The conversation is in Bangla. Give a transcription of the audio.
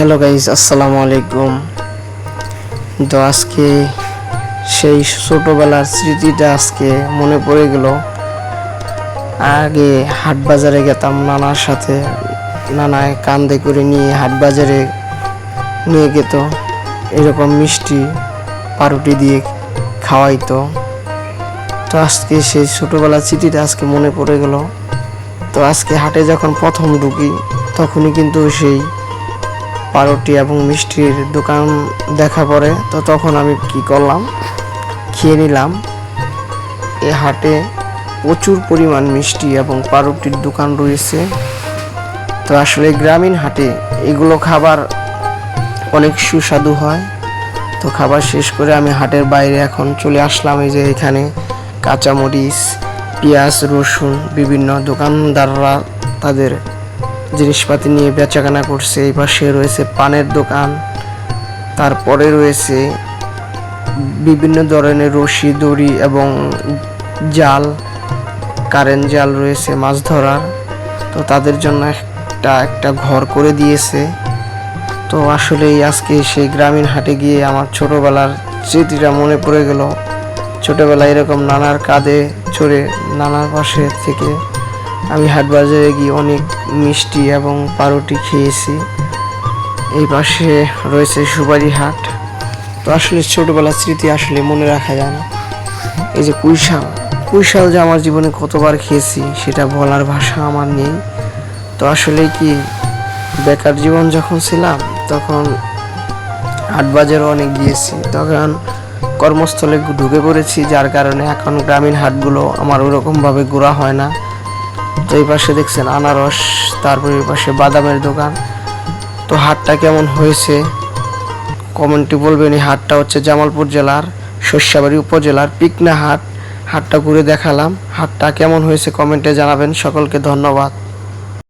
হ্যালো গাইজ আসসালামু আলাইকুম। তো আজকে সেই ছোটোবেলার স্মৃতিটা আজকে মনে পড়ে গেল। আগে হাট বাজারে গেতাম, নানার সাথে নানায় কান্দে করে নিয়ে হাট বাজারে নিয়ে গেত। এরকম মিষ্টি পাউরুটি দিয়ে খাওয়াইতো। তো আজকে সেই ছোটোবেলার স্মৃতিটা আজকে মনে পড়ে গেল। তো আজকে হাটে যখন প্রথম ঢুকি, তখনই কিন্তু সেই পাউরুটি এবং মিষ্টির দোকান দেখা পড়ে। তো তখন আমি কি করলাম? খেয়ে নিলাম। এ হাটে প্রচুর পরিমাণ মিষ্টি এবং পাউরুটির দোকান রয়েছে। তো আসলে গ্রামীণ হাটে এগুলো খাবার অনেক সুস্বাদু হয়। তো খাবার শেষ করে আমি হাটের বাইরে এখন চলে আসলাম। এই যে এখানে কাঁচামরিচ, পেঁয়াজ, রসুন বিভিন্ন দোকানদাররা তাদের জিনিসপাতি নিয়ে বেচাকেনা করছে। এই পাশে রয়েছে পানের দোকান। তারপরে রয়েছে বিভিন্ন ধরনের রশি, দড়ি এবং জাল, কারেন্ট জাল রয়েছে, মাছ ধরার। তো তাদের জন্য একটা একটা ঘর করে দিয়েছে। তো আসলেই আজকে সেই গ্রামীণ হাটে গিয়ে আমার ছোটোবেলার স্মৃতিটা মনে পড়ে গেল। ছোটোবেলায় এরকম নানার কাঁধে চড়ে নানার পাশে থেকে আমি হাট বাজারে গিয়ে অনেক মিষ্টি এবং পাউরুটি খেয়েছি। এই পাশে রয়েছে সুপারি হাট। তো আসলে ছোটোবেলার স্মৃতি আসলে মনে রাখা যায় না। এই যে কুইশাল। কুইশাল যে আমার জীবনে কতবার খেয়েছি, সেটা বলার ভাষা আমার নেই। তো আসলে কি, বেকার জীবন যখন ছিলাম, তখন হাট বাজারও অনেক গিয়েছি। তখন কর্মস্থলে ঢুকে পড়েছি, যার কারণে এখন গ্রামীণ হাটগুলো আমার ওরকমভাবে ঘোরা হয় না। তো এই পাশে দেখছেন আনারস, তারপরে এই পাশে বাদামের দোকান। তো হাটটা কেমন হয়েছে? কমেন্টে বলবেন, এই হাটটা হচ্ছে জামালপুর জেলার শস্যাবাড়ি উপজেলার পিকনা হাট। হাটটা ঘুরে দেখালাম। হাটটা কেমন হয়েছে কমেন্টে জানাবেন। সকলকে ধন্যবাদ।